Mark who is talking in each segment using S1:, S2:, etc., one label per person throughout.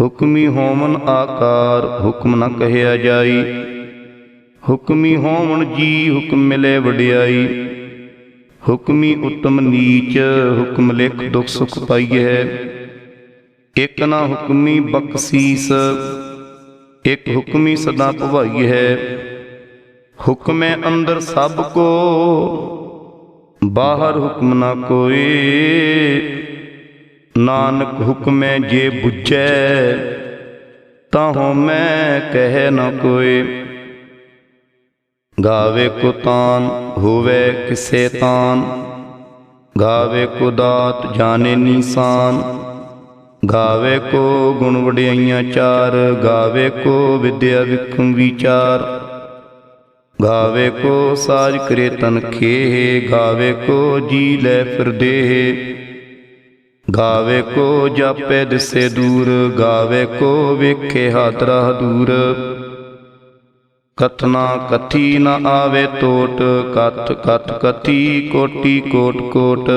S1: ਹੁਕਮੀ ਹੋਮਨ ਆਕਾਰ, ਹੁਕਮ ਨ ਕਹਿਆ ਜਾਈ। ਹੁਕਮੀ ਹੋਮਨ ਜੀ, ਹੁਕਮ ਮਿਲੇ ਵਡਿਆਈ। ਹੁਕਮੀ ਉਤਮ ਨੀਚ, ਹੁਕਮ ਲਿਖ ਦੁਖ ਸੁਖ ਪਾਈਐ। ਇਕ ਨਾ ਹੁਕਮੀ ਬਖਸ਼ੀਸ, ਇਕ ਹੁਕਮੀ ਸਦਾ ਭਵਾਈ ਹੈ ਹੁਕਮੇ ਅੰਦਰ ਸਭ ਕੋ, ਬਾਹਰ ਹੁਕਮ ਨਾ ਕੋਈ ਨਾਨਕ ਹੁਕਮੈ ਜੇ ਬੁਝੈ ਤਾਂ ਹੋ ਮੈਂ ਕਹਿ ਨ ਕੋਇ ਗਾਵੇ ਕੋ ਤਾਨ ਹੋਵੇ ਕਿਸੇ ਤਾਨ, ਗਾਵੇ ਕੋ ਦਾਤ ਜਾਣੇ ਨਿਸ਼ਾਨ। ਗਾਵੇ ਕੋ ਗੁਣ ਵਡਿਆਈਆਂ ਚਾਰ, ਗਾਵੇ ਕੋ ਵਿਦਿਆ ਵਿਖਮ ਵਿਚਾਰ। ਗਾਵੇ ਕੋ ਸਾਜ ਕਰੇ ਤਨ ਖੇਹ, ਗਾਵੇ ਕੋ ਜੀ ਲੈ ਫਿਰਦੇ ਗਾਵੇ ਕੋ ਜਾਪੇ ਦਿਸੇ ਦੂਰ, ਗਾਵੇ ਕੋ ਵੇਖੇ ਹਾਦਰਾ ਦੂਰ। ਕਥਨਾ ਕਥੀ ਨ ਆਵੇ ਟੋਟ, ਕਥ ਕਥ ਕਥੀ ਕੋਟੀ ਕੋਟ ਕੋਟ।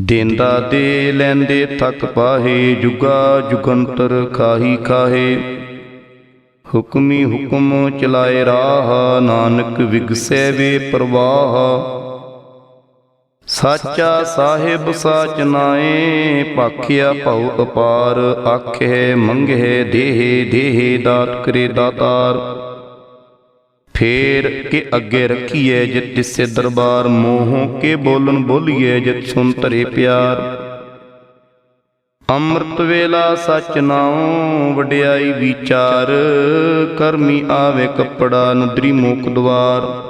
S1: ਦੇਂਦਾ ਦੇ ਲੈਂਦੇ ਥਕ ਪਾਹੇ, ਜੁਗਾ ਜੁਗੰਤਰ ਖਾਹੀ ਖਾਹੇ। ਹੁਕਮੀ ਹੁਕਮ ਚਲਾਏ ਰਾਹ, ਨਾਨਕ ਵਿਗਸੈ ਵੇ ਪ੍ਰਵਾਹ। ਸਾਚਾ ਸਾਹਿਬ ਸਾਚ ਨਾਏ ਭਾਖਿਆ ਭਉ ਅਪਾਰ, ਆਖੇ, ਮੰਗੇ, ਦੇਹ, ਦੇਹੇ ਦਾਤ ਕਰੇ ਦਾਤਾਰ। ਫੇਰ ਕੇ ਅੱਗੇ ਰੱਖੀਏ ਜਿਤ ਤਿਸੇ ਦਰਬਾਰ, ਮੋਹ ਕੇ ਬੋਲਨ ਬੋਲੀਏ ਜਿਤ ਸੁਨ ਧਰੇ ਪਿਆਰ। ਅੰਮ੍ਰਿਤ ਵੇਲਾ ਸਚ ਨਾਉ, ਵਡਿਆਈ ਵਿਚਾਰ, ਕਰਮੀ ਆਵੇ ਕੱਪੜਾ, ਨਦਰੀ ਮੋਕ ਦਵਾਰ।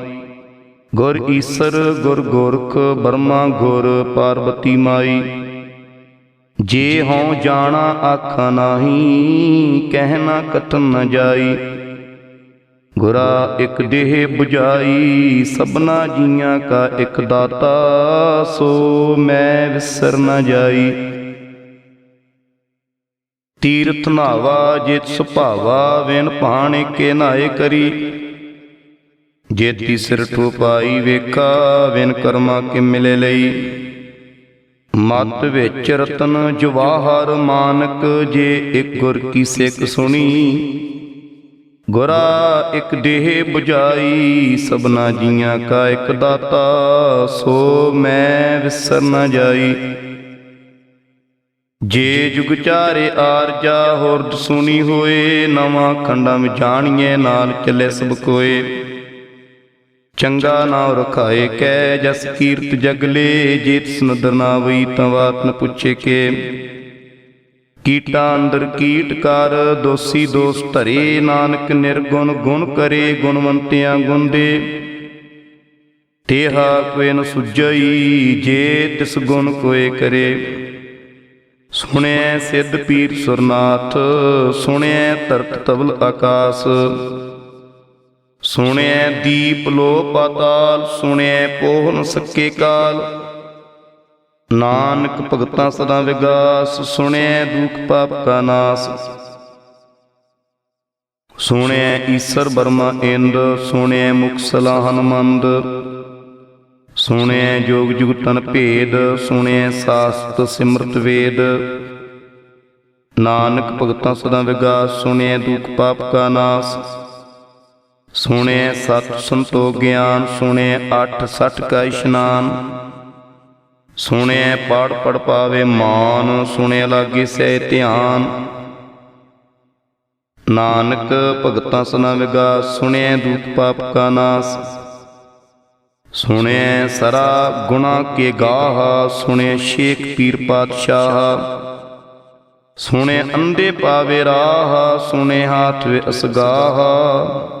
S1: ਗੁਰ ਈਸਰ ਗੁਰ ਗੋਰਖ ਬਰਮਾ ਗੁਰ ਪਾਰਬਤੀ ਮਾਈ। ਜੇ ਹਉ ਜਾਣਾ ਆਖਾ ਨਾਹੀ ਕਹਿਣਾ ਕਥਨ ਨ ਜਾਈ। ਗੁਰਾ ਇਕ ਦੇਹ 부ਜਾਈ ਸਭਨਾ ਜੀਆਂ ਕਾ ਇਕ ਦਾਤਾ ਸੋ ਮੈਂ ਵਿਸਰ ਨ ਜਾਈ। ਤੀਰਥ ਨਾਵਾ ਜਿਤ ਸੁਭਾਵਾ ਵਿਨ ਪਾਣੇ ਕੇ ਨਾਏ ਕਰੀ। ਜੇਤੀ ਸਿਰ ਠੋਪਾਈ ਵੇਖਾ ਵਿਨ ਕਰਮਾ ਕਿ ਮਿਲੇ ਲਈ। ਮਤ ਵਿੱਚ ਰਤਨ ਜਵਾਹਰ ਮਾਨਕ, ਜੇ ਇੱਕ ਗੁਰ ਕੀ ਸਿੱਖ ਸੁਣੀ। ਗੁਰਾ ਇੱਕ ਦੇਹ 부ਜਾਈ ਸਭਨਾ ਜੀਆਂ ਕਾ ਇੱਕ ਦਾਤਾ, ਸੋ ਮੈਂ ਵਿਸਰ ਨਾ ਜਾਈ। ਜੇ ਜੁਗ ਚਾਰੇ ਆਰਜਾ ਹੋਰਦ ਸੁਣੀ ਹੋਏ, ਨਵਾਂ ਖੰਡਾਂ ਵਿੱਚ ਜਾਣੀਏ ਨਾਲ ਚੱਲੇ ਸਭ ਕੋਏ। ਚੰਗਾ ਨਾਮ ਰਖਾਏ ਕੈ, ਜਸ ਕੀਰਤ ਜਗਲੇ ਜੇ ਤਿਸ ਨਾ ਵਈ, ਤਾਂ ਬਾਤ ਨ ਪੁੱਛੇ ਕੇ। ਕੀਟਾ ਅੰਦਰ ਕੀਟ ਕਰ, ਦੋਸੀ ਦੋਸ ਧਰੇ, ਨਾਨਕ ਨਿਰਗੁਣ ਗੁਣ ਕਰੇ, ਗੁਣਵੰਤਿਆਂ ਗੁਣ ਦੇ ਤੇਹਾ ਕੋਇ ਨ ਸੁਜਈ, ਜੇ ਤਿਸ ਗੁਣ ਕੋਏ ਕਰੇ। ਸੁਣਿਐ ਸਿੱਧ ਪੀਰ ਸੁਰਨਾਥ, ਸੁਣਿਐ ਧਰਤ ਤਵਲ ਆਕਾਸ। ਸੁਣਿਐ ਦੀਪ ਲੋ ਪਾਤਾਲ, ਸੁਣਿਐ ਪੋਹਨ ਸੱਕੇ ਕਾਲ। ਨਾਨਕ ਭਗਤਾਂ ਸਦਾ ਵਿਗਾਸ, ਸੁਣਿਐ ਦੁਖ ਪਾਪ ਕਾ ਨਾਸ। ਸੁਣਿਐ ਈਸਰ ਬਰਮਾ ਇੰਦ, ਸੁਣਿਐ ਮੁਕਸਲਾ ਹਨਮੰਦ ਸੁਣਿਐ ਜੋਗ ਜੁਗਤਨ ਭੇਦ, ਸੁਣਿਐ ਸਾਸਤ ਸਿਮਰਤ ਵੇਦ। ਨਾਨਕ ਭਗਤਾਂ ਸਦਾ ਵਿਗਾਸ, ਸੁਣਿਐ ਦੁਖ ਪਾਪ ਕਾ ਨਾਸ। ਸੁਣਿਐ ਸਤ ਸੰਤੋਖ ਗਿਆਨ ਸੁਣਿਐ ਅੱਠ ਸੱਠ ਕਾ ਇਸ਼ਨਾਨ। ਸੁਣਿਐ ਪੜ ਪੜ ਪਾਵੇ ਮਾਨ ਸੁਣਿਐ ਲਾਗੇ ਸੇ ਧਿਆਨ। ਨਾਨਕ ਭਗਤਾਂ ਸਨਾ ਵਿਗਾਸ ਸੁਣਿਐ ਦੁਖ ਪਾਪ ਕਾ ਨਾਸ। ਸੁਣਿਐ ਸਰਾ ਗੁਣਾ ਕੇ ਗਾਹ ਸੁਣਿਐ ਸ਼ੇਖ ਪੀਰ ਪਾਤਸ਼ਾਹ। ਸੁਣਿਐ ਅੰਦੇ ਪਾਵੇ ਰਾਹ ਸੁਣਿਐ ਹਾਥ ਵੇ ਅਸਗਾਹ।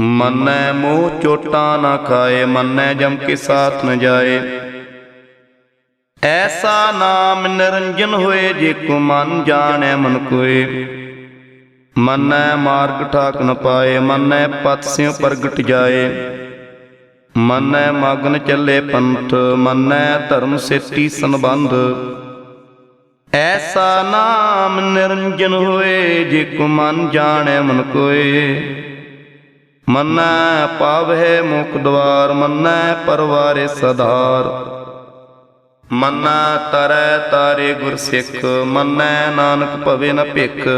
S1: ਮੰਨੈ ਮੋਹ ਚੋਟਾਂ ਨਾ ਖਾਏ, ਮੰਨੈ ਜਮ ਕੇ ਸਾਥ ਨ ਜਾਏ। ਐਸਾ ਨਾਮ ਨਿਰੰਜਨ ਹੋਏ, ਜੇ ਕੋ ਮਨ ਜਾਣੈ ਮਨ ਕੋਏ। ਮੰਨੈ ਮਾਰਗ ਠਾਕ ਨ ਪਾਏ, ਮੰਨੈ ਪਤ ਸਿਉ ਪ੍ਰਗਟ ਜਾਏ। ਮੰਨੈ ਮਗਨ ਚੱਲੇ ਪੰਥ, ਮੰਨੈ ਧਰਮ ਸੇਤੀ ਸੰਬੰਧ। ਐਸਾ ਨਾਮ ਨਿਰੰਜਨ ਹੋਏ, ਜੇ ਕੋ ਮਨ ਜਾਣੈ ਮਨ ਕੋਏ। ਮੰਨੈ ਪਾਵਹਿ ਮੁਖ ਦਵਾਰ, ਮੰਨੈ ਪਰਵਾਰੇ ਸਧਾਰ। ਮੰਨੈ ਤਰੈ ਤਾਰੇ ਗੁਰ ਸਿੱਖ, ਮੰਨੈ ਨਾਨਕ ਭਵੇ ਨ ਭਿਖ।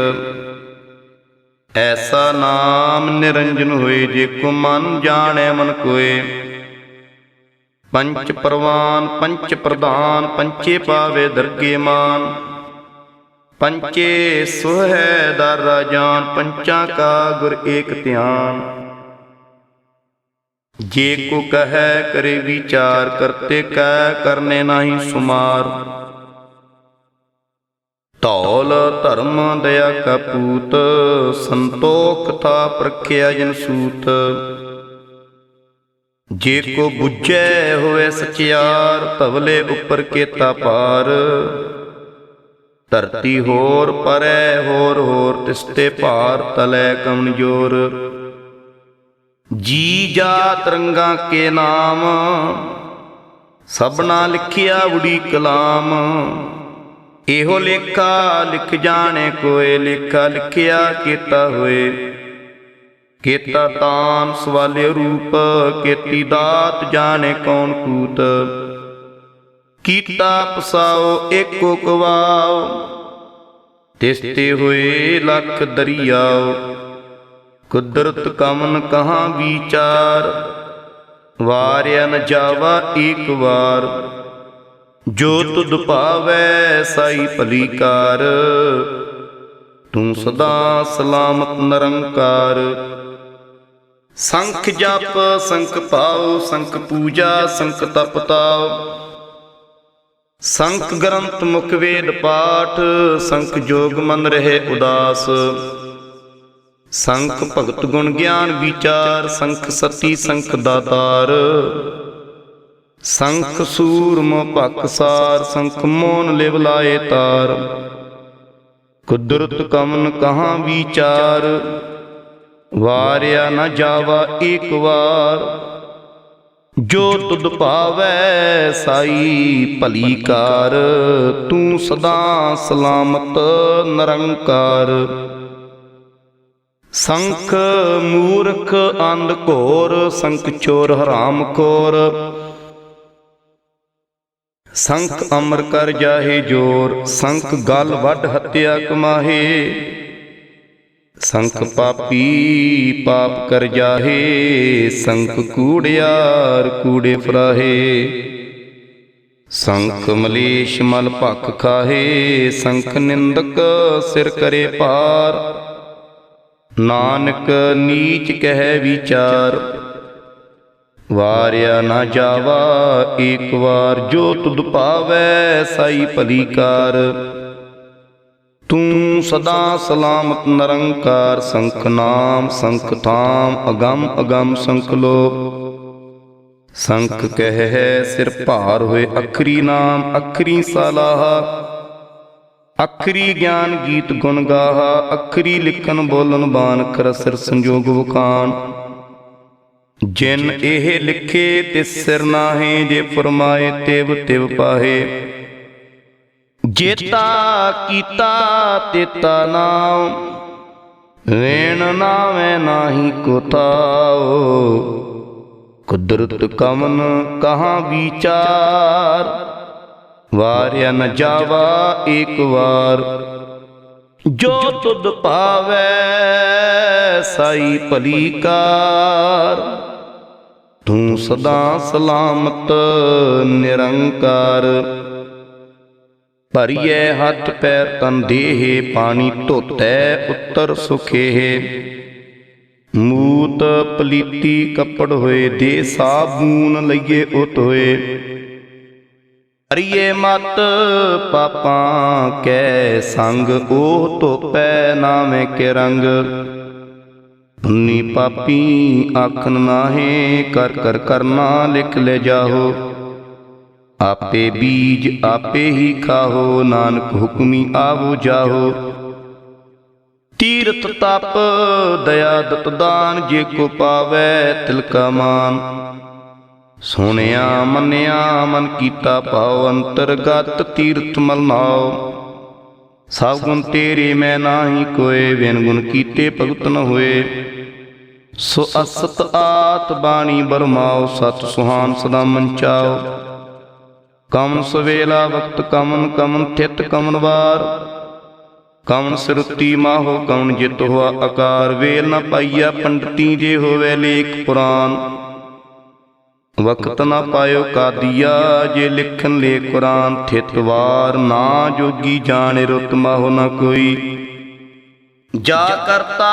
S1: ਐਸਾ ਨਾਮ ਨਿਰੰਜਨ ਹੋਏ, ਜੇ ਕੋ ਮਨ ਜਾਣੈ ਮਨ ਕੋਏ। ਪੰਚ ਪ੍ਰਵਾਨ, ਪੰਚ ਪ੍ਰਧਾਨ, ਪੰਚੇ ਪਾਵੇ ਦਰਗੇ ਮਾਨ। ਪੰਚੇ ਸੁਹੈ ਦਰ ਰਾਜਾਨ ਪੰਚਾਂ ਕਾ ਗੁਰ ਏਕ ਧਿਆਨ। ਜੇ ਕੋ ਕਹੈ ਕਰੇ ਵਿਚਾਰ ਕਰਤੇ ਕੈ ਕਰਨੇ ਨਾਹੀ ਸੁਮਾਰ। ਧੌਲ ਧਰਮ ਦਇਆ ਕਪੂਤ ਪੂਤ, ਸੰਤੋਖ ਥਾ ਪ੍ਰਖਿਆ ਜਨ ਸੂਤ। ਜੇ ਕੋ ਬੁੱਝੈ ਹੋਵੇ ਸਚਿਆਰ ਤਵਲੇ ਉੱਪਰ ਕੇਤਾ ਪਾਰ। ਧਰਤੀ ਹੋਰ ਪਰੈ ਹੋਰ ਹੋਰ ਤਿਸਤੇ ਭਾਰ ਤਲੈ ਕਮਨਜੋਰ ਜੀ ਜਾ ਤਰੰਗਾ ਕੇ ਨਾਮ ਸਭਨਾ ਲਿਖਿਆ ਉੜੀ ਕਲਾਮ। ਇਹੋ ਲੇਖਾ ਲਿਖ ਜਾਣੇ, ਕੋਏ ਲੇਖਾ ਲਿਖਿਆ ਕੀਤਾ ਹੋਏ। ਕੀਤਾ ਤਾਨ ਸਵਾਲੇ ਰੂਪ, ਕੀਤੀ ਦਾਤ ਜਾਣੇ ਕੌਣ ਕੂਤ। ਕੀਤਾ ਪਸਾਓ ਏਕੋ ਕਵਾਓ, ਤਿਸਤੇ ਹੋਏ ਲੱਖ ਦਰਿਆਓ। ਕੁਦਰਤ ਕਮਨ ਕਹਾਂ ਵਿਚਾਰ? ਵਾਰਿਆ ਨ ਜਾਵਾ ਏਕ ਵਾਰ। ਜੋ ਤੁਧ ਭਾਵੈ ਸਾਈ ਭਲੀ ਕਾਰ। ਤੂੰ ਸਦਾ ਸਲਾਮਤ ਨਿਰੰਕਾਰ। ਸੰਖ ਜਪ, ਸੰਖ ਪਾਉ ਸੰਖ ਪੂਜਾ, ਸੰਖ ਤਪ ਤਾਉ। ਸੰਖ ਗ੍ਰੰਥ ਮੁਖ ਵੇਦ ਪਾਠ, ਸੰਖ ਜੋਗ ਮਨ ਰਹੇ ਉਦਾਸ। ਸੰਖ ਭਗਤ ਗੁਣ ਗਿਆਨ ਵਿਚਾਰ, ਸੰਖ ਸਤੀ, ਸੰਖ ਦਾਤਾਰ। ਸੰਖ ਸੂਰਮ ਭਕਸਾਰ ਸੰਖ ਮੋਨ ਲਿਵ ਲਾਏ ਤਾਰ। ਕੁਦਰਤ ਕਮਨ ਕਹਾਂ ਵਿਚਾਰ, ਵਾਰਿਆ ਨਾ ਜਾਵਾ ਏਕ ਵਾਰ। ਜੋ ਤੁਧ ਭਾਵੈ ਸਾਈ ਭਲੀ ਕਾਰ, ਤੂੰ ਸਦਾ ਸਲਾਮਤ ਨਿਰੰਕਾਰ। ਸੰਖ ਮੂਰਖ ਅੰਧ ਘੋਰ, ਸੰਖ ਚੋਰ ਹਰਾਮ ਖੋਰ ਸੰਖ ਅਮਰ ਕਰ ਜਾਹੇ ਜੋਰ, ਸੰਖ ਗਲ ਵੱਢ ਹੱਤਿਆ ਕਮਾਹੇ। ਸੰਖ ਪਾਪੀ ਪਾਪ ਕਰ ਜਾਹੇ, ਸੰਖ ਕੂੜਿਆਰ ਕੂੜੇ ਫਰਾਹੇ। ਸੰਖ ਮਲੇਸ਼ ਮਲ ਭਖ ਖਾਹੇ, ਸੰਖ ਨਿੰਦਕ ਸਿਰ ਕਰੇ ਪਾਰ। ਨਾਨਕ ਨੀਚ ਕਹਿ ਵਿਚਾਰ। ਵਾਰਿਆ ਨਾ ਜਾਵਾ ਏਕ ਵਾਰ ਜੋ ਤੁਧ ਪਾਵੈ, ਸਾਈ ਭਲੀ ਕਾਰ। ਤੂੰ ਸਦਾ ਸਲਾਮਤ ਨਿਰੰਕਾਰ, ਸੰਖ ਨਾਮ, ਸੰਖ ਥਾਮ, ਅਗੰਮ ਅਗੰਮ ਸੰਖ ਲੋ। ਸੰਖ ਕਹਿ ਸਿਰ ਭਾਰ ਹੋਏ, ਅਖਰੀ ਨਾਮ, ਅਖਰੀ ਸਲਾਹ। ਅਖਰੀ ਗਿਆਨ ਗੀਤ ਗੁਣ ਗਾਹਾ, ਅਖਰੀ ਲਿਖਣ ਬੋਲਣ ਬਾਨ ਕਰ ਸਿਰ ਸੰਜੋਗ ਵਖਾਨ ਜਿਨ ਇਹ ਲਿਖੇ ਤੇ ਸਿਰ ਨਾਹੇ, ਜੇ ਫਰਮਾਏ ਤਿਵ ਤਿਵ ਪਾਹੇ। ਜੇਤਾ ਕੀਤਾ ਤੇਤਾ ਨਾਮ ਵੇਣ ਨਾਵੇਂ ਨਾਹੀ ਕੋਤਾਓ ਕੁਦਰਤ ਕਮਨ ਕਹਾਂ ਵਿਚਾਰ ਵਾਰਿਆ ਨ ਜਾਵਾ ਏਕ ਵਾਰ। ਜੋ ਤੁਧ ਪਾਵੈ, ਸਾਈ ਭਲੀ ਕਾਰ। ਤੂੰ ਸਦਾ ਸਲਾਮਤ, ਨਿਰੰਕਾਰ। ਭਰੀਏ ਹੱਥ ਪੈਰ ਤਨ ਦੇਹ, ਪਾਣੀ ਧੋਤੈ ਉੱਤਰ ਸੁਖੇ ਮੂਤ ਪਲੀਤੀ ਕੱਪੜ ਹੋਏ, ਦੇ ਸਾਬੂਨ ਲਈਏ ਉਤ ਹੋਏ ਅਰੀਏ ਮਤ ਪਾਪਾਂ ਕੈ ਸੰਗ, ਉਹ ਧੋਪੈ ਨਾਮੇ ਕੇ ਰੰਗ। ਉਨੀ ਪਾਪੀ ਆਖਣ ਨਾਹੇ, ਕਰ ਕਰ, ਕਰਨਾ ਲਿਖ ਲੈ ਜਾਹੋ। ਆਪੇ ਬੀਜ ਆਪੇ ਹੀ ਖਾਹੋ, ਨਾਨਕ ਹੁਕਮੀ ਆਵੋ ਜਾਹੋ। ਤੀਰਥ ਤਪ, ਦਇਆ ਦਤ ਦਾਨ, ਜੇ ਕੋ ਪਾਵੈ ਤਿਲ ਕਾ ਮਾਨ। ਸੁਣਿਆ, ਮੰਨਿਆ, ਮਨ ਕੀਤਾ ਭਾਉ ਅੰਤਰਗਤ ਤੀਰਥ ਮਲ ਨਾਉ। ਸਭ ਗੁਣ ਤੇਰੇ ਮੈਂ ਨਾਹੀ ਕੋਏ ਵਿਨ ਗੁਣ ਕੀਤੇ ਭਗਤ ਨ ਹੋਏ। ਸੋ ਅਸਤ ਆਤ ਬਾਣੀ ਬਰਮਾਓ ਸਤ ਸੁਹਾਨ ਸਦਾ ਮੰਚਾਓ ਕਮਨ ਸਵੇਲਾ ਵਕਤ ਕਮਨ ਕਮਨ ਥਿਤ ਕਮਨ ਵਾਰ। ਕਮਨ ਸਿਰਤੀ ਮਾਹੋ, ਕਮਨ ਜਿਤ ਹੋਆ ਆਕਾਰ। ਵੇਲ ਨ ਪਾਈਆ ਪੰਡਤੀ ਜੇ ਹੋਵੇ ਲੇਖ ਪੁਰਾਨ। ਵਕਤ ਨਾ ਪਾਇਓ ਕਾਦੀਆ, ਜੇ ਲਿਖਣ ਲੇ ਕੁਰਾਨ ਥਿਤ ਨਾ ਜੋਗੀ ਜਾਣੇ ਰੁਤ ਮਾਹੋ ਨਾ ਕੋਈ। ਜਾ ਕਰਤਾ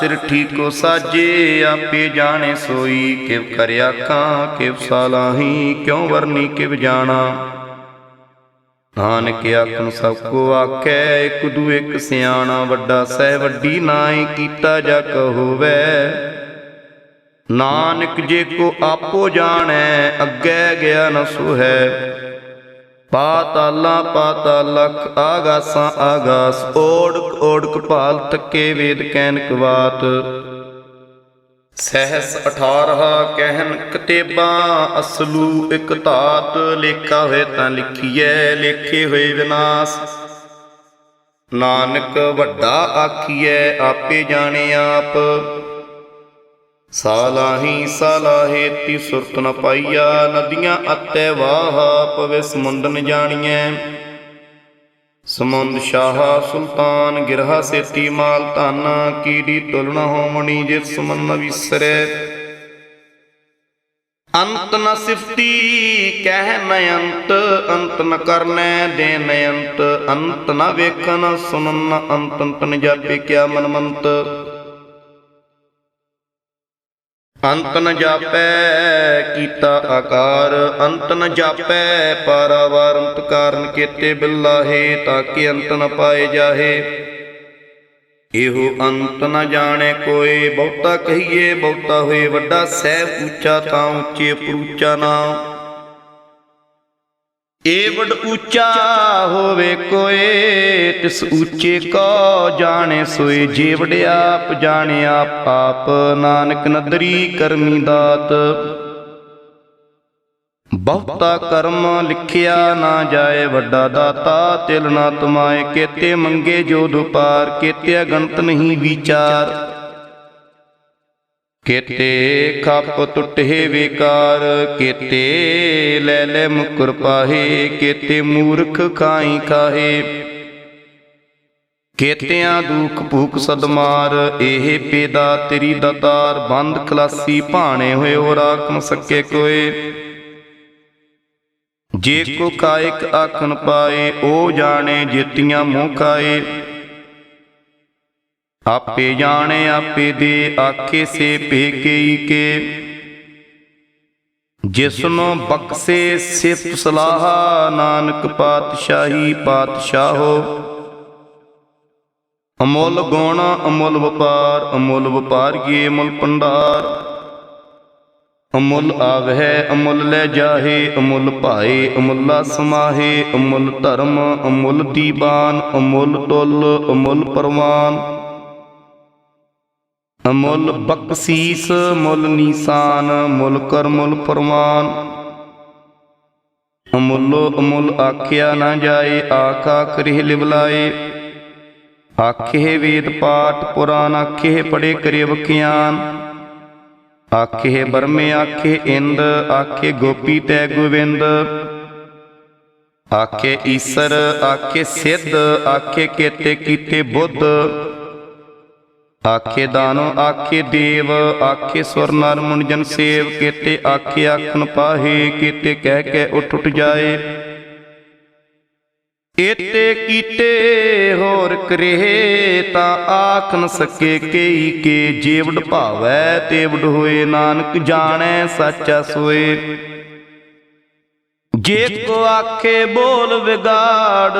S1: ਸਿਰ ਠੀਕੋ ਸਾਜੇ, ਆਪੇ ਜਾਣੇ ਸੋਈ, ਕਿਵ ਕਰਿਆ ਖਾਂ ਕਿਵ ਸਾਲਾਹੀ, ਕਿਉ ਵਰਨੀ ਕਿਵ ਜਾਣਾ। ਨਾਨਕ ਆਖਣ ਸਭ ਕੋ ਆਖੈ, ਇਕ ਦੂ ਇਕ ਸਿਆਣਾ, ਵੱਡਾ ਸਹਿ ਵੱਡੀ ਨਾਈ ਕੀਤਾ ਜਾ ਕਹੋਵੈ। ਨਾਨਕ ਜੇ ਕੋ ਆਪੋ ਜਾਣੈ, ਅੱਗੇ ਗਿਆ ਨ ਸੁਹੈ। ਪਾਤਾਲਾ ਪਾਤਾਲ ਲਖ ਆਗਾਸਾਂ ਆਗਾਸ, ਓੜਕ ਓੜਕ ਭਾਲ ਤੱਕੇ ਵੇਦ ਕੈਨਕ ਕਵਾਤ। ਸਹਿਸ 18 ਕਹਿਨ ਕਤੇਬਾਂ, ਅਸਲੂ ਇਕ ਧਾਤ, ਲੇਖਾ ਹੋਏ ਤਾਂ ਲਿਖੀਐ, ਲੇਖੇ ਹੋਏ ਵਿਨਾਸ਼। ਨਾਨਕ ਵੱਡਾ ਆਖੀਐ, ਆਪੇ ਜਾਣੇ ਆਪ। ਸਾਲਾਹੀ ਸਾਲਾਹੇ ਤੀ ਸੁਰਤ ਨ ਪਾਈਆ, ਨਦੀਆਂ ਅਤੈ ਵਾਹ ਪਵੇ ਸਮੁੰਦ ਨ ਜਾਣੀਐ। ਸਮੁੰਦ ਸ਼ਾਹ ਸੁਲਤਾਨ ਗਿਰਹਾ ਸੇਤੀ ਮਾਲ ਧਨ, ਕੀੜੀ ਤੁਲਨ ਹੋਮਣੀ ਜੇ ਸੁਮਨ ਨ ਵਿਸਰੈ। ਅੰਤ ਨ ਸਿਫਤੀ ਕਹਿ ਨ ਅੰਤ ਅੰਤ ਨ ਕਰਨੈ ਦੇ ਨ ਅੰਤ ਅੰਤ ਨ ਵੇਖਨ ਸੁਨਨ ਅੰਤ ਅੰਤ ਨ ਜਾਪੇ ਕਿਆ ਮਨ ਮੰਤ ਅੰਤ ਨ ਜਾਪੈ, ਕੀਤਾ ਆਕਾਰ। ਅੰਤ ਨ ਜਾਪੈ ਪਾਰਾਵਾਰੰਤ ਕਾਰਨ ਕੀਤੇ ਬਿਲਾਹੇ ਕਿ ਅੰਤ ਨ ਪਾਏ ਜਾਹੇ। ਇਹੋ ਅੰਤ ਨ ਜਾਣੇ ਕੋਏ, ਬਹੁਤਾ ਕਹੀਏ, ਬਹੁਤਾ ਹੋਏ ਵੱਡਾ ਸਹਿਬ ਉੱਚਾ ਤਾਂ ਉੱਚੇ ਪਰੂਚਾ ਨਾਮ ਏ ਉੱਚਾ ਹੋਵੇ ਕੋਏ, ਤਿਸ ਉੱਚੇ ਕੋ ਜਾਣੇ ਸੋਏ ਜੇ ਆਪ ਜਾਣੇ ਆਪ ਆਪ ਨਾਨਕ ਨਦਰੀ ਕਰਮੀ ਦਾਤ। ਬਹੁਤਾ ਕਰਮ ਲਿਖਿਆ ਨਾ ਜਾਏ, ਵੱਡਾ ਦਾਤਾ ਤਿਲ ਨਾ ਤੁਮਾਏ, ਕੇਤੇ ਮੰਗੇ ਜੋ ਦੁਪਾਰ, ਕੇਤੇ ਗਣਤ ਨਹੀਂ ਵਿਚਾਰ। ਕੇਤੇ ਖੱਪ ਟੁੱਟੇ ਵਿਕਾਰ, ਕੇਤੇ ਲੈ ਲੈ ਮੁਕਰ ਪਾਹੇ, ਕੇਤੇ ਮੂਰਖ ਖਾਈ ਖਾਹੇ। ਕੇਤਿਆਂ ਦੁਖ ਭੂਖ ਸਦਮਾਰ ਇਹ ਪੇਦਾ ਤੇਰੀ ਦਤਾਰ, ਬੰਦ ਖਲਾਸੀ ਭਾਣੇ ਹੋਏ ਹੋ ਰਾਖਨ ਸਕੇ ਕੋਏ। ਜੇ ਕੋ ਕਾਇਕ ਆਖਣ ਪਾਏ, ਉਹ ਜਾਣੇ ਜੇਤੀਆਂ ਮੂੰਹ ਖਾਏ। ਆਪੇ ਜਾਣੇ, ਆਪੇ ਦੇ ਆਖੇ ਸੇ ਪੇਕਈ ਕੇ ਜਿਸਨੂੰ ਬਖਸ਼ੇ ਸਿਫਤ ਸਲਾਹ, ਨਾਨਕ ਪਾਤਸ਼ਾਹੀ ਪਾਤਸ਼ਾਹੋ। ਅਮੁੱਲ ਗੁਣ, ਅਮੁੱਲ ਵਪਾਰ, ਅਮੁੱਲ ਵਪਾਰੀਏ ਅਮੁੱਲ ਪੰਡਾਰ ਅਮੁੱਲ ਆਵਹਿ, ਅਮੁੱਲ ਲੈ ਜਾਹੇ, ਅਮੁੱਲ ਭਾਏ, ਅਮੁੱਲਾ ਸਮਾਹੇ, ਅਮੁੱਲ ਧਰਮ, ਅਮੁੱਲ ਦੀਵਾਨ ਅਮੁੱਲ ਤੁਲ ਅਮੁੱਲ ਪਰਵਾਨ। ਅਮੁੱਲ ਬਖਸ਼ੀਸ, ਮੁੱਲ ਨੀਸਾਨ, ਮੁੱਲ ਕਰ ਮੁੱਲ ਫਰਮਾਨ ਅਮੁੱਲੋ ਅਮੁੱਲ ਆਖਿਆ ਨਾ ਜਾਏ, ਆਖਾ ਕਰਿ ਲਿਵਲਾਏ। ਆਖੇ ਵੇਦ ਪਾਠ ਪੁਰਾਨ, ਆਖੇ ਪੜੇ ਕਰੇ ਵਖਿਆਨ ਆਖੇ ਬਰਮੇ, ਆਖੇ ਇੰਦ, ਆਖੇ ਗੋਪੀ ਤੈ ਗੋਵਿੰਦ। ਆਖੇ ਈਸਰ, ਆਖੇ ਸਿੱਧ, ਆਖੇ ਕੇਤੇ ਕੀਤੇ ਬੁੱਧ। ਆਖੇ ਦਾਨੋ, ਆਖੇ ਦੇਵ, ਆਖੇ ਸੁਰ ਨਰ ਮੁਨ ਜਨ ਸੇਵ, ਕੀਤੇ ਆਖੇ ਆਖਣ ਪਾਹੇ, ਕੀਤੇ ਕਹਿ ਕੇ ਉਠ ਉਠ ਜਾਏ। ਏਤੇ ਕੀਤੇ ਹੋਰ ਕਰੇ ਤਾਂ ਆਖ ਨ ਸਕੇ ਕਈ ਕੇ, ਜੀਵੜ ਭਾਵੈ ਤੇਵੜ ਹੋਏ, ਨਾਨਕ ਜਾਣੈ ਸੱਚਾ ਸੋਏ। ਜੇ ਕੋ ਆਖੇ ਬੋਲ ਵਿਗਾੜ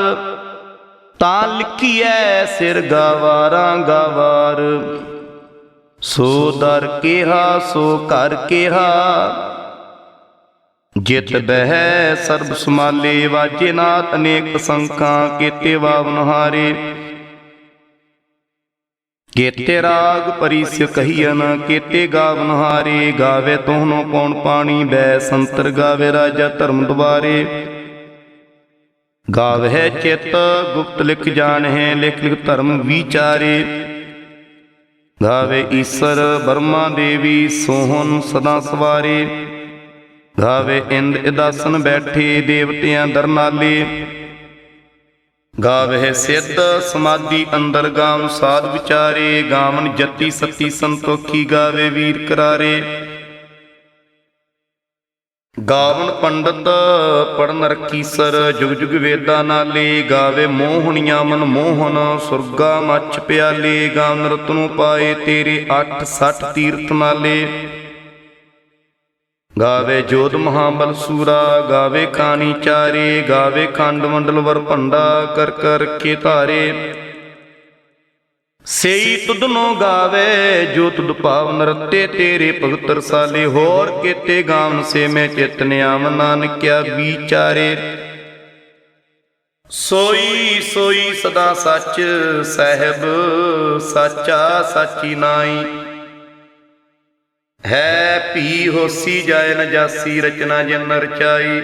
S1: ਤਾਂ ਲਿਖੀਐ ਸਿਰ ਗਵਾਰਾਂ ਗਵਾਰ। ਸੋ ਦਰ ਕਿਹਾ, ਸੋ ਕਰ ਕਿਹਾ। ਜਿਤ ਬਹਿ ਸਰਬ ਸਮਾਲੇ ਵਾਜੇ ਨਾਥ ਅਨੇਕ ਸੰਖਾਂ, ਕੀਤੇ ਵਾਵਨ ਕੀਤੇ ਰਾਗ ਪਰਿਸ ਕਹੀਨ ਕੀਤੇ ਗਾਵਨ ਹਾਰੇ। ਗਾਵੇ ਤੋਹਨੋ ਕੌਣ ਪਾਣੀ ਬੈ ਸੰਤਰ ਗਾਵੇ ਰਾਜਾ ਧਰਮ ਦੁਆਰੇ। ਗਾਵਹਿ ਚਿਤ, ਗੁਪਤ ਲਿਖ ਜਾਣਹਿ, ਲਿਖ ਲਿਖ ਧਰਮ ਵਿਚਾਰੇ। ਗਾਵੇ ਈਸ਼ਰ ਬਰਮਾ ਦੇਵੀ ਸੋਹਨ ਸਦਾ ਸਵਾਰੇ। ਗਾਵੇ ਇੰਦ ਇਦਾਸਨ ਬੈਠੇ, ਦੇਵਤਿਆਂ ਦਰਨਾਲੇ। ਗਾਵੇ ਸਿੱਧ ਸਮਾਧੀ ਅੰਦਰ ਗਾਮ ਸਾਧ ਵਿਚਾਰੇ, ਗਾਵਨ ਜਤੀ ਸਤੀ ਸੰਤੋਖੀ ਗਾਵੇ ਵੀਰ ਕਰਾਰੇ। ਗਾਵਨ ਪੰਡਤ ਪੜਨ ਰਕੀਸਰ ਜੁਗ ਜੁਗ ਵੇਦਾਂ ਨਾਲੇ, ਗਾਵੇ ਮੋਹਣੀਆਂ ਮਨ ਮੋਹਨ, ਸੁਰਗਾ ਮੱਛ ਪਿਆਲੇ ਗਾਵਨ ਰਤਨੂ ਪਾਏ ਤੇਰੇ 8 60 ਤੀਰਥ ਨਾਲੇ। ਗਾਵੇ ਜੋਤ ਮਹਾਬਲ ਸੂਰਾ, ਗਾਵੇ ਕਾਨੀ ਚਾਰੇ, ਗਾਵੇ ਖੰਡ ਮੰਡਲ ਵਰ ਭੰਡਾ, ਕਰ ਕਰ ਕੇ ਧਾਰੇ। ਸੇਈ ਤੁਧਨੋ ਗਾਵੇ, ਜੋ ਤੁਧ ਭਾਵ ਨਰਤੇ ਤੇਰੇ ਭਗਤ ਰਸਾਲੇ ਹੋਰ ਕੀਤੇ ਗਾਵਨ ਸੇ ਮੈਂ ਚਿਤ ਨਿਆਮ ਨਾਨਕਿਆ ਵਿਚਾਰੇ। ਸੋਈ ਸੋਈ ਸਦਾ ਸੱਚ ਸਹਿਬ, ਸਾਚਾ ਸਾਚੀ ਨਾਈ। ਹੈ ਭੀ ਹੋਸੀ ਜਾਏ ਨ ਜਾਸੀ ਰਚਨਾ ਜਿਨ ਰਚਾਈ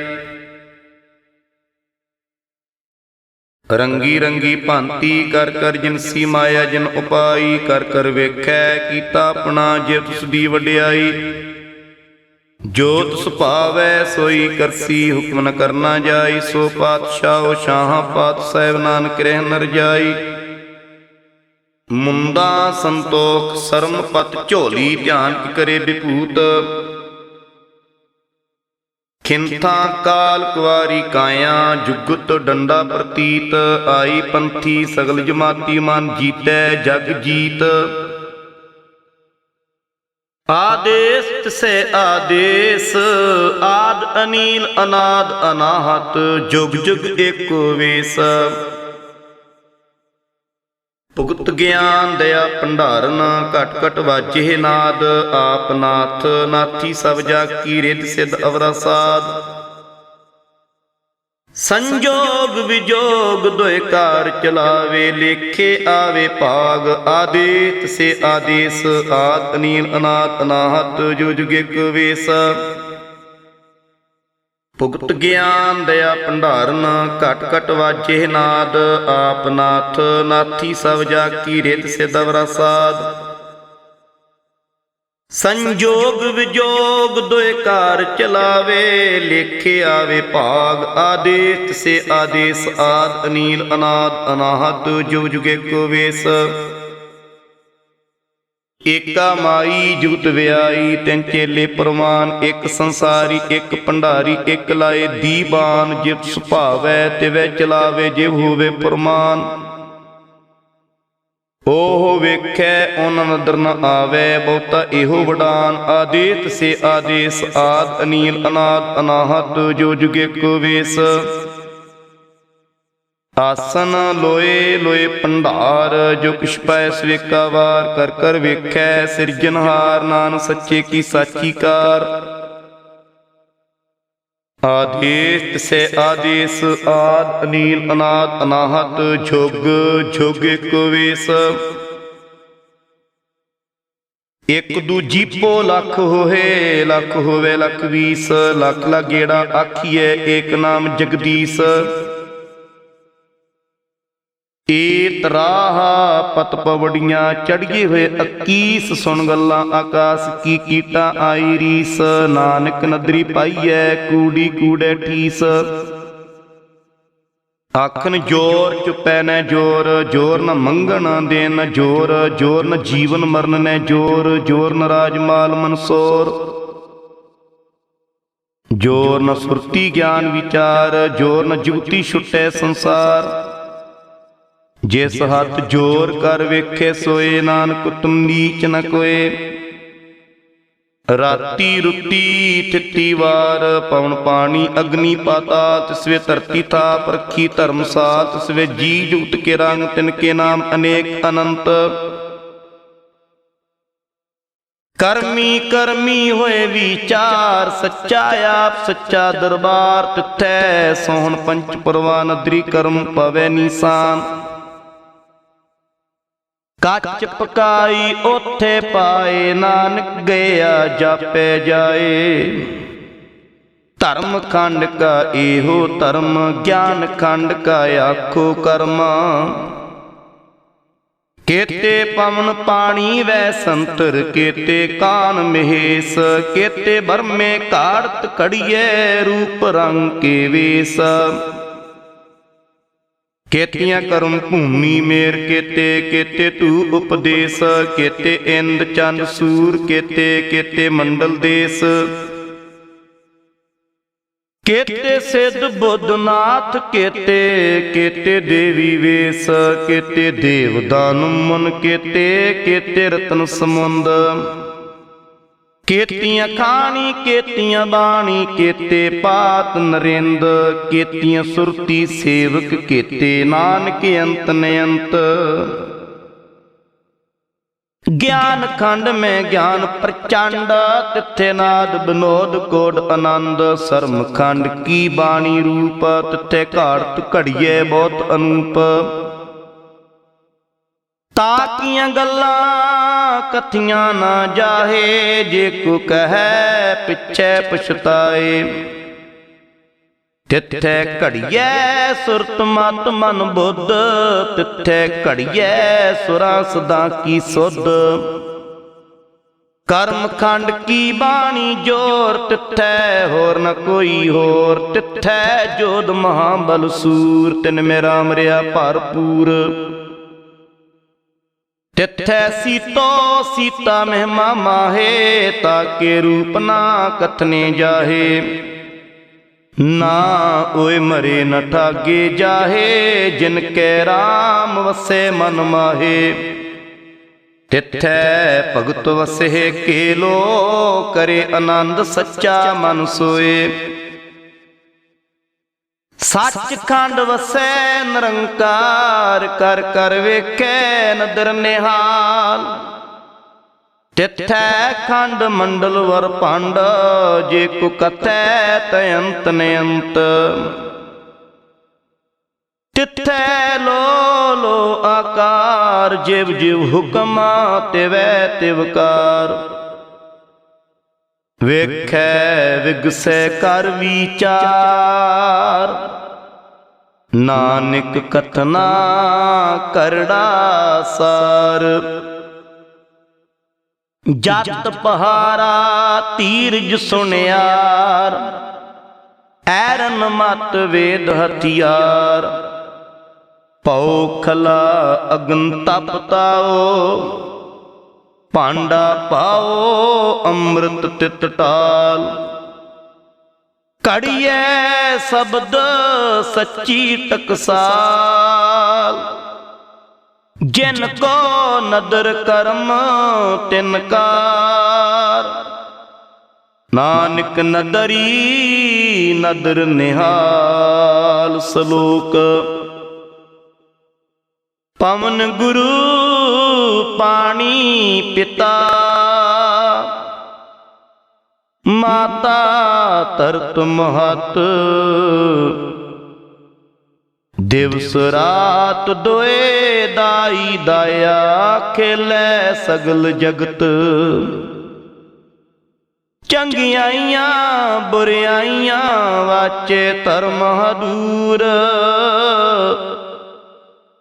S1: ਰੰਗੀ ਰੰਗੀ ਭਾਂਤੀ ਕਰ ਕਰ ਜਿਨਸੀ ਮਾਇਆ ਜਿਨ ਉਪਾਈ ਕਰ ਕਰ ਵੇਖੈ, ਕੀਤਾ ਆਪਣਾ ਜੇ ਤੁਸ ਦੀ ਵਡਿਆਈ। ਜੋ ਤੁਸ ਭਾਵੈ, ਸੋਈ ਕਰਸੀ, ਹੁਕਮ ਨ ਕਰਨਾ ਜਾਈ। ਸੋ ਪਾਤਸ਼ਾਹ ਸ਼ਾਹ ਪਾਤ ਸਹਿਬ ਨਾਨਕ ਰਹਿ ਨਰ ਜਾਈ। ਮੁੰਦਾ ਸੰਤੋਖ, ਸਰਮ ਪਤ ਝੋਲੀ ਧਿਆਨ ਕਰੇ ਵਿਭੂਤ। ਖਿੰਥਾ ਕਾਲ ਕੁਵਾਰੀ ਕਾਇਆ, ਜੁਗਤ ਡੰਡਾ ਪ੍ਰਤੀਤ, ਆਈ ਪੰਥੀ ਸਗਲ ਜਮਾਤੀ ਮਨ ਜੀਤੈ ਜਗ ਜੀਤ। ਆਦੇਸ ਤਿਸੈ ਆਦੇਸ, ਆਦ ਅਨੀਲ ਅਨਾਦ ਅਨਾਹਤ, ਜੁਗ ਜੁਗ ਏਕੋ ਵੇਸ। ਭੁਗਤ ਗਿਆਨ ਦਇਆ ਭੰਡਾਰਨ, ਘਟ ਘਟ ਵਾਜੇ ਨਾਦ, ਆਪ ਨਾਥ ਨਾਥੀ ਸਭ ਜਾ ਕੀ ਰਿੱਧ ਸਿਧ ਅਵਰਾ ਸਾਧ। ਸੰਜੋਗ ਵਿਜੋਗ ਦੋਇ ਕਾਰ ਚਲਾਵੇ, ਲੇਖੇ ਆਵੇ ਭਾਗ, ਆਦੇਤ ਸੇ ਆਦੇਸ, ਆਦ ਨੀਲ ਅਨਾਤ ਅਨਾਹਤ ਜੋ ਜੁਗੇ ਵੇਸ। ਭੁਗਤ ਗਿਆਨ ਦਇਆ ਭੰਡਾਰਨ, ਘਟ ਘਟ ਵਾਜੇ ਨਾਦ, ਆਪ ਨਾਥ, ਨਾਥੀ ਸਭ ਜਾ ਕੀ ਰਿਤ ਸਿਦਵਰਾ ਸਾਧ ਸੰਜੋਗ ਵਿਜੋਗ ਦੋਇ ਕਾਰ ਚਲਾਵੇ, ਲੇਖੇ ਆਵੇ ਭਾਗ ਆਦੇਤ ਸੇ ਆਦੇਸ ਆਦ, ਅਨੀਲ ਅਨਾਦ ਅਨਾਹਤ ਜੁਗ ਜੁਗੇ ਕੋ ਵੇਸ। ਏਕਾ ਮਾਈ ਜੁਗਤ ਵਿਆਈ, ਤਿੰਨ ਚੇਲੇ ਪਰਮਾਨ ਇੱਕ ਸੰਸਾਰੀ, ਇੱਕ ਭੰਡਾਰੀ, ਇੱਕ ਲਾਏ ਦੀਵਾਨ ਜਿਤ ਸੁਭਾਵੈ, ਤਿਵੈ ਚਲਾਵੇ, ਜਿਵ ਹੋਵੇ ਪਰਮਾਨ। ਉਹ ਵੇਖੈ, ਉਹਨਾਂ ਨਦਰ ਨ ਆਵੇ, ਬਹੁਤਾ ਇਹੋ ਵਡਾਨ। ਆਦੇਤ ਸੇ ਆਦੇਸ, ਆਦ ਅਨੀਲ ਅਨਾਦ, ਅਨਾਹਤ, ਜੋ ਜੁਗੇ ਕੋ ਵੇਸ। ਆਸਨ ਲੋਏ ਲੋਏ ਭੰਡਾਰ, ਜੋ ਕਿਛ ਪੈ ਸਵੇਕਾ ਵਾਰ, ਕਰ ਕਰ ਵੇਖੈ ਸਿਰਜਨਹਾਰ ਨਾਨ ਸੱਚੇ ਕੀ ਸਾਚੀ ਕਾਰ। ਆਦੇਸ ਤਿਸੈ ਆਦੇਸ, ਆਦ ਅਨੀਲ ਅਨਾਦ ਅਨਾਹਤ, ਜੁਗ ਜੁਗ ਇਕ ਵੇਸ। ਇੱਕ ਦੂਜੀ ਪੋ ਲੱਖ ਹੋਏ ਲੱਖ ਹੋਵੇ ਲੱਖ ਵੀਸ, ਲੱਖ ਲਾਗੇੜਾ ਆਖੀਐ ਏਕ ਨਾਮ ਜਗਦੀਸ਼। ਏ ਤਰਾਹ ਪਤ ਪਵੜੀਆਂ ਚੜੀਏ ਹੋਏ 21 ਸੁਣ ਗੱਲਾਂ ਆਕਾਸ ਕੀ ਕੀਟਾ ਆਈ ਰੀਸ। ਨਾਨਕ ਨਦਰੀ ਪਾਈਐ ਕੂੜੀ ਕੂੜੇ ਠੀਸ। ਆਖਨ ਜੋਰ ਚੁਪੈ ਨੈ ਜੋਰ ਜੋਰ ਨ ਮੰਗਣ ਦੇਨ ਜੋਰ ਜੋਰ ਨ ਜੀਵਨ ਮਰਨ ਨੈ ਜੋਰ ਜੋਰ ਨ ਰਾਜ ਮਾਲ ਮਨਸੋਰ ਜੋਰ ਨ ਸੁਰਤੀ ਗਿਆਨ ਵਿਚਾਰ, ਜੋਰ ਨ ਜੁਗਤੀ ਛੁਟੈ ਸੰਸਾਰ। ਜਿਸ ਹੱਥ ਜੋਰ ਕਰ ਵੇਖੇ ਸੋਏ ਨਾਨਕ ਤੁਮ ਨੀਚ ਨ ਕੋਏ। ਰਾਤੀ ਰੁੱਤੀ ਠਿੱਤੀ ਵਾਰ ਪਵਨ ਪਾਣੀ ਅਗਨੀ ਪਾਤਾਲ ਤਿਸਵੇ ਧਰਤੀ ਥਾਪ ਰੱਖੀ ਧਰਮਸਾਲ ਤਿਸਵੇ ਜੀ ਜੁਗਤ ਕੇ ਰੰਗ ਤਿਨ ਕੇ ਨਾਮ ਅਨੇਕ ਅਨੰਤ। ਕਰਮੀ ਕਰਮੀ ਹੋਏ ਵਿਚਾਰ ਸੱਚਾ ਆਪ ਸੱਚਾ ਦਰਬਾਰ ਤਿੱਥੈ ਸੋਹਣ ਪੰਚ ਪਰਵਾਨ ਨਦਰੀ ਕਰਮ ਪਵੇ ਨੀਸਾਨ। ਕੱਚ ਪਕਾਈ, ਉਥੇ ਪਾਏ ਨਾਨਕ ਗਿਆ, ਜਾਪੇ ਜਾਏ। ਧਰਮ ਖੰਡ ਕਾ ਇਹੋ ਧਰਮ, ਗਿਆਨ ਖੰਡ ਕਾ ਆਖੋ ਕਰਮਾ। ਕੇਤੇ ਪਵਨ ਪਾਣੀ ਵੈ ਸੰਤਰ, ਕੇਤੇ ਕਾਨ ਮਹੇਸ, ਕੇਤੇ ਬਰਮੇ ਕਾੜਤ ਕੜੀਏ ਰੂਪ ਰੰਗ ਕੇ ਵੇਸ। ਕੇਤੀਆਂ ਕਰਮ ਭੂਮੀ ਮੇਰ ਕੇਤੇ ਕੇਤੇ ਤੂ ਉਪਦੇਸ, ਕੇਤੇ ਇੰਦ ਚੰਦ ਸੂਰ, ਕੇਤੇ ਕੇਤੇ ਮੰਡਲ ਦੇਸ। ਕੇਤੇ ਸਿੱਧ ਬੁੱਧਨਾਥ, ਕੇਤੇ ਕੇਤੇ ਦੇਵੀ ਵੇਸ, ਕੇਤੇ ਦੇਵ ਦਾਨੁਮਨ ਕੇਤੇ ਕੇਤੇ ਰਤਨ ਸਮੁੰਦ। ਕੇਤੀਆਂ ਖਾਣੀ, ਕੇਤੀਆਂ ਬਾਣੀ, ਕੇਤੇ ਪਾਤ ਨਰਿੰਦ, ਕੇਤੀਆਂ ਸੁਰਤੀ ਸੇਵਕ, ਕੇਤੇ ਨਾਨਕ ਅੰਤ ਨਿਅੰਤ। ਗਿਆਨ ਖੰਡ ਮੈਂ ਗਿਆਨ ਪ੍ਰਚੰਡ, ਤਿੱਥੇ ਨਾਦ ਬਨੋਦ ਕੋਡ ਆਨੰਦ। ਸਰਮ ਖੰਡ ਕੀ ਬਾਣੀ ਰੂਪ, ਤਿੱਥੇ ਘਾੜਤ ਘੜੀਏ ਬਹੁਤ ਅਨੂਪ। ਤਾਕੀਆਂ ਗੱਲਾਂ ਕਥੀਆਂ ਨਾ ਜਾਹੇ, ਜੇ ਕੋ ਕਹੈ ਪਿੱਛੇ ਪਛਤਾਏ। ਤਿੱਥੇ ਘੜੀਐ ਸੁਰਤ ਮਤ ਮਨ ਬੁੱਧ, ਤਿੱਥੇ ਘੜੀਐ ਸੁਰਾਂ ਸਦਾ ਕੀ ਸੁਧ। ਕਰਮ ਖੰਡ ਕੀ ਬਾਣੀ ਜੋਰ, ਤਿੱਥੈ ਹੋਰ ਨ ਕੋਈ ਹੋਰ, ਤਿੱਥੈ ਜੋਦ ਮਹਾਬਲ ਸੂਰ, ਤਿਨ ਮੇਰਾ ਮਰਿਆ ਭਰਪੂਰ। ਤਿੱਥੈ ਸੀਤੋ, ਸੀਤਾ ਮਹਿਮਾ ਮਾਹੇ ਤਾਕੇ ਰੂਪ ਨਾ ਕਥਨੇ ਜਾਹੇ। ਨਾ ਓਏ ਮਰੇ ਨ ਠਾਗੇ ਜਾਹੇ, ਜਿਨ ਕੈ ਰਾਮ ਵਸੇ ਮਨ ਮਾਹੇ। ਤਿੱਥੈ ਭਗਤ ਵਸੇ ਕੇਲੋ ਕਰੇ ਆਨੰਦ ਸੱਚਾ ਮਨ ਸੋਏ। ਸੱਚ ਖੰਡ ਵਸੈ ਨਿਰੰਕਾਰ, ਕਰ ਕਰ ਵੇਖੈ ਨਦਰ ਨਿਹਾਲ। ਤਿੱਥੈ ਖੰਡ ਮੰਡਲ ਵਰ ਭੰਡ, ਜੇ ਕੋ ਕਥੈ ਤਯੰਤ ਨਿਯੰਤ। ਤਿੱਥੈ ਲੋ ਲੋ ਆਕਾਰ, ਜਿਵ ਜਿਵ ਹੁਕਮ ਤਿਵੈ ਤਿਵਕਾਰ ਵੇਖੈ ਵਿਗਸੈ ਕਰ ਵਿਚਾਰ। ਨਾਨਕ ਕਥਨਾ ਕਰੜਾ ਸਾਰ। ਜਤ ਪਹਾਰਾ ਤੀਰਜ ਸੁਣਿਆਰ। ਐਰਨ ਮਤ ਵੇਦ ਹਥਿਆਰ। ਪਉ ਖਲਾ ਅਗਨ ਤਪਤਾਓ ਭਾਂਡਾ ਪਾਓ, ਅੰਮ੍ਰਿਤ ਤਿਤ ਟਾਲ। ਕੜੀਐ ਸ਼ਬਦ ਸੱਚੀ ਟਕਸਾਲ। ਜਿਨ ਕੋ ਨਦਰ ਕਰਮ, ਤਿਨ ਕਾਰ। ਨਾਨਕ ਨਦਰੀ, ਨਦਰ ਨਿਹਾਲ ਸ਼ਲੋਕ। ਪਵਨ ਗੁਰੂ ਪਾਣੀ ਪਿਤਾ। ਮਾਤਾ ਤਰਤ ਮਹਤ। ਦਿਵਸ ਰਾਤ ਦੋਏ ਦਾਈ ਦਾਇਆ ਖੇਲੇ ਸਗਲ ਜਗਤ। ਚੰਗਿਆਈਆਂ ਬੁਰਿਆਈਆਂ ਵਾਚੇ ਧਰਮ ਹਦੂਰ।